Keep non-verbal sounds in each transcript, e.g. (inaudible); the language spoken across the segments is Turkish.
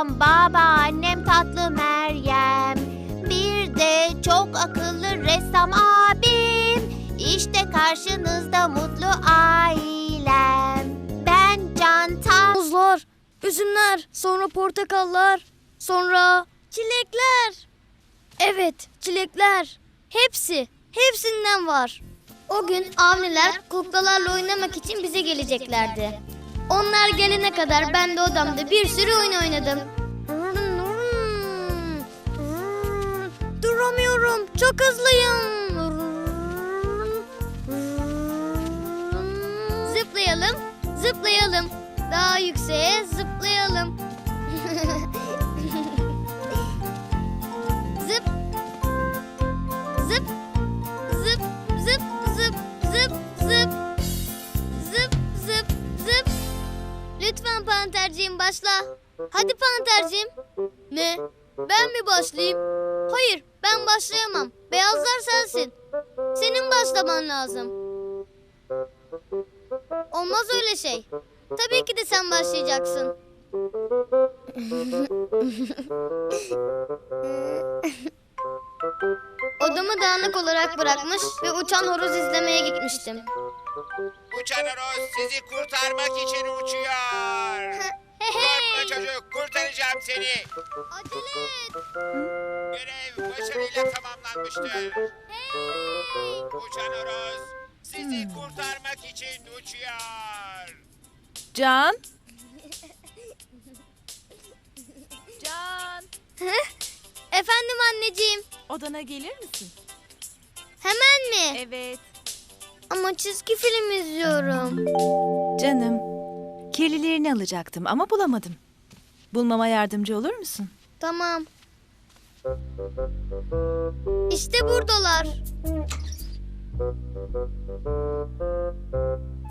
babam, babaannem tatlı Meryem. Bir de çok akıllı ressam abim. İşte karşınızda mutlu ailem. Ben Can Tan. Muzlar, üzümler, sonra portakallar, sonra çilekler. Evet, çilekler. Hepsi, hepsinden var. O gün avniler kuklalarla oynamak için bize geleceklerdi. Onlar gelene kadar ben de odamda bir sürü oyun oynadım. Duramıyorum, çok hızlıyım. Zıplayalım, zıplayalım. Daha yükseğe zıplayalım. Hadi panterciğim. Ne? Ben mi başlayayım? Hayır, ben başlayamam. Beyazlar sensin. Senin başlaman lazım. Olmaz öyle şey. Tabii ki de sen başlayacaksın. Odamı dağınık olarak bırakmış ve uçan horoz izlemeye gitmiştim. Uçan horoz sizi kurtarmak için uçuyor. (laughs) Hey! Çocuk kurtaracağım seni. Acele et! Görev başarıyla tamamlanmıştır. Hey! Uçan horoz sizi kurtarmak için uçuyor. Can? (laughs) Can, Efendim anneciğim. odana gelir misin? Hemen mi? Evet. Ama çizgi film izliyorum. Canım, kirlilerini alacaktım ama bulamadım. Bulmama yardımcı olur musun? Tamam. İşte buradalar.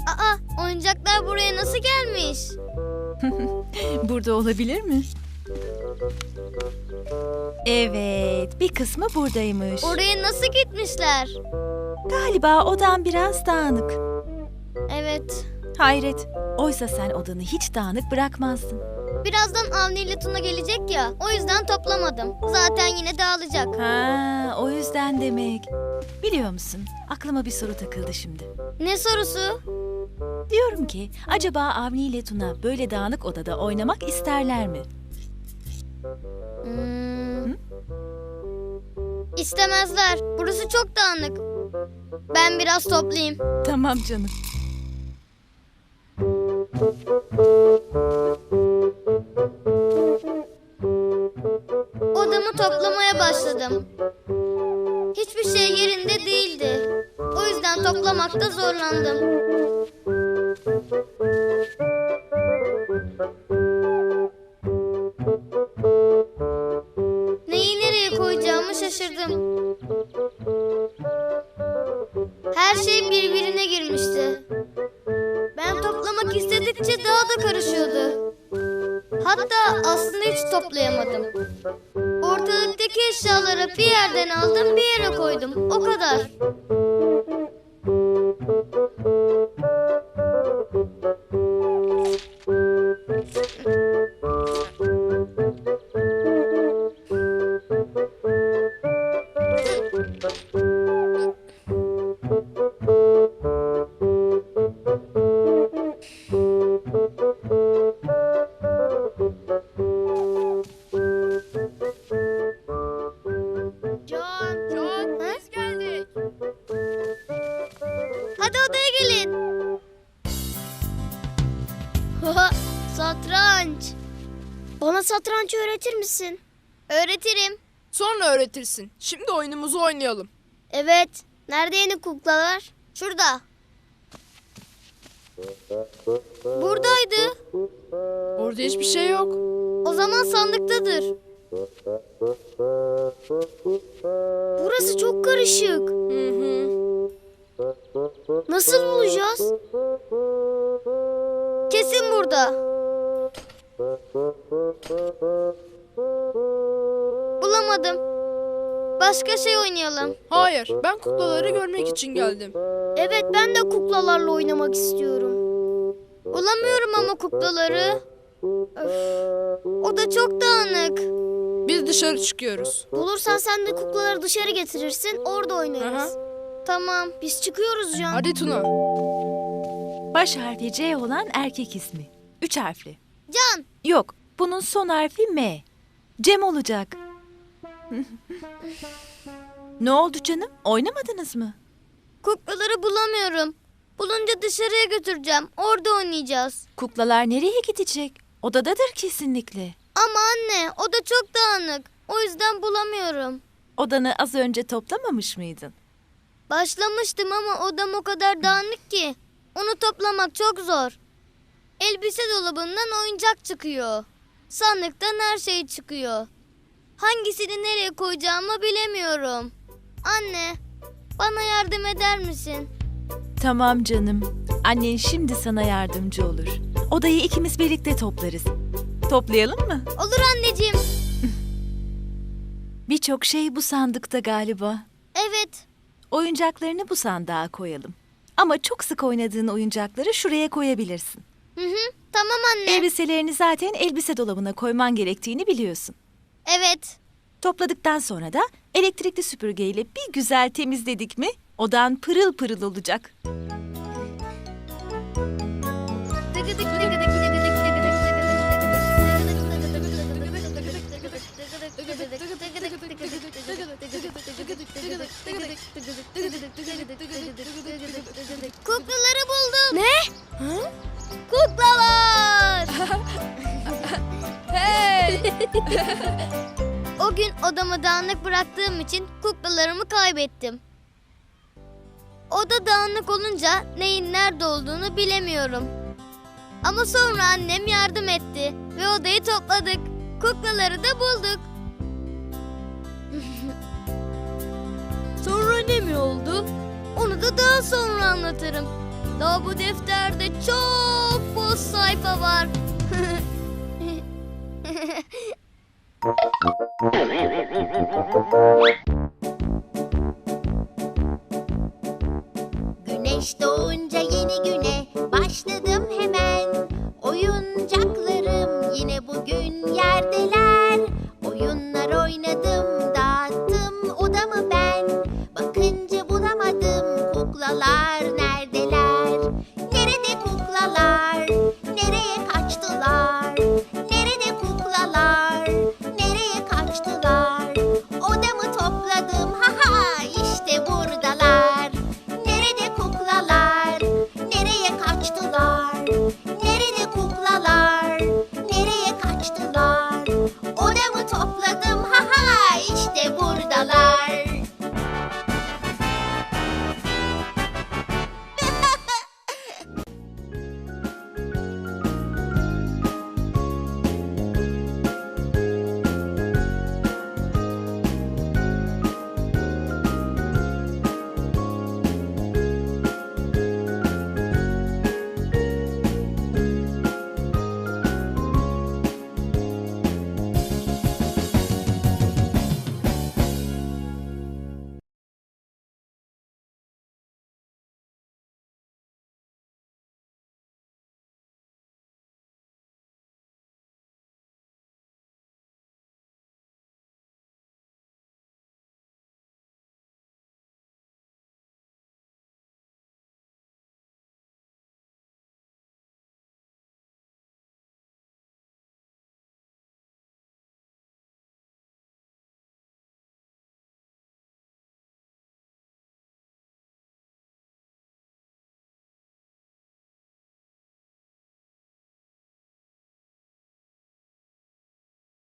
Aa, oyuncaklar buraya nasıl gelmiş? (laughs) Burada olabilir mi? Evet, bir kısmı buradaymış. Oraya nasıl gitmişler? Galiba odan biraz dağınık. Evet. Hayret, oysa sen odanı hiç dağınık bırakmazdın. Birazdan Avni ile Tuna gelecek ya. O yüzden toplamadım. Zaten yine dağılacak. Ha, o yüzden demek. Biliyor musun, aklıma bir soru takıldı şimdi. Ne sorusu? Diyorum ki, acaba Avni ile Tuna böyle dağınık odada oynamak isterler mi? Hmm. İstemezler. Burası çok dağınık. Ben biraz toplayayım. Tamam canım. Başladım. Hiçbir şey yerinde değildi. O yüzden toplamakta zorlandım. Neyi nereye koyacağımı şaşırdım. Her şey birbirine girmişti. Ben toplamak istedikçe daha da karışıyordu. Hatta aslında hiç toplayamadım. Ortalıktaki eşyaları bir yerden aldım bir yere koydum. O kadar. Satranç öğretir misin? Öğretirim. Sonra öğretirsin. Şimdi oyunumuzu oynayalım. Evet. Nerede yeni kuklalar? Şurada. Buradaydı. Orada hiçbir şey yok. O zaman sandıktadır. Burası çok karışık. Hı hı. Başka şey oynayalım. Hayır, ben kuklaları görmek için geldim. Evet ben de kuklalarla oynamak istiyorum. Bulamıyorum ama kuklaları. O da çok dağınık. Biz dışarı çıkıyoruz. Bulursan sen de kuklaları dışarı getirirsin, orada oynarız. Tamam, biz çıkıyoruz Can. Hadi Tuna. Baş harfi C olan erkek ismi. Üç harfli. Can, Yok, bunun son harfi M. Cem olacak. (laughs) ne oldu canım? Oynamadınız mı? kuklaları bulamıyorum. Bulunca dışarıya götüreceğim, orada oynayacağız. Kuklalar nereye gidecek? Odadadır kesinlikle. Ama anne, o da çok dağınık. O yüzden bulamıyorum. Odanı az önce toplamamış mıydın? Başlamıştım ama odam o kadar dağınık ki. Onu toplamak çok zor. Elbise dolabından oyuncak çıkıyor. Sandıktan her şey çıkıyor. Hangisini nereye koyacağımı bilemiyorum. Anne, bana yardım eder misin? Tamam canım. Annen şimdi sana yardımcı olur. Odayı ikimiz birlikte toplarız. Toplayalım mı? Olur anneciğim. (laughs) Birçok şey bu sandıkta galiba. Evet. Oyuncaklarını bu sandığa koyalım. Ama çok sık oynadığın oyuncakları şuraya koyabilirsin. Hı hı. Tamam anne. Elbiselerini zaten elbise dolabına koyman gerektiğini biliyorsun. Evet. Topladıktan sonra da elektrikli süpürgeyle bir güzel temizledik mi odan pırıl pırıl olacak. Kuklaları buldum. Ne? Kuklalar. (laughs) Hey! (laughs) O gün odamı dağınık bıraktığım için kuklalarımı kaybettim. Oda dağınık olunca neyin nerede olduğunu bilemiyorum. Ama sonra annem yardım etti ve odayı topladık. Kuklaları da bulduk. (laughs) sonra ne mi oldu? Onu da daha sonra anlatırım. Daha bu defterde çok boş sayfa var. Güneş doğdu.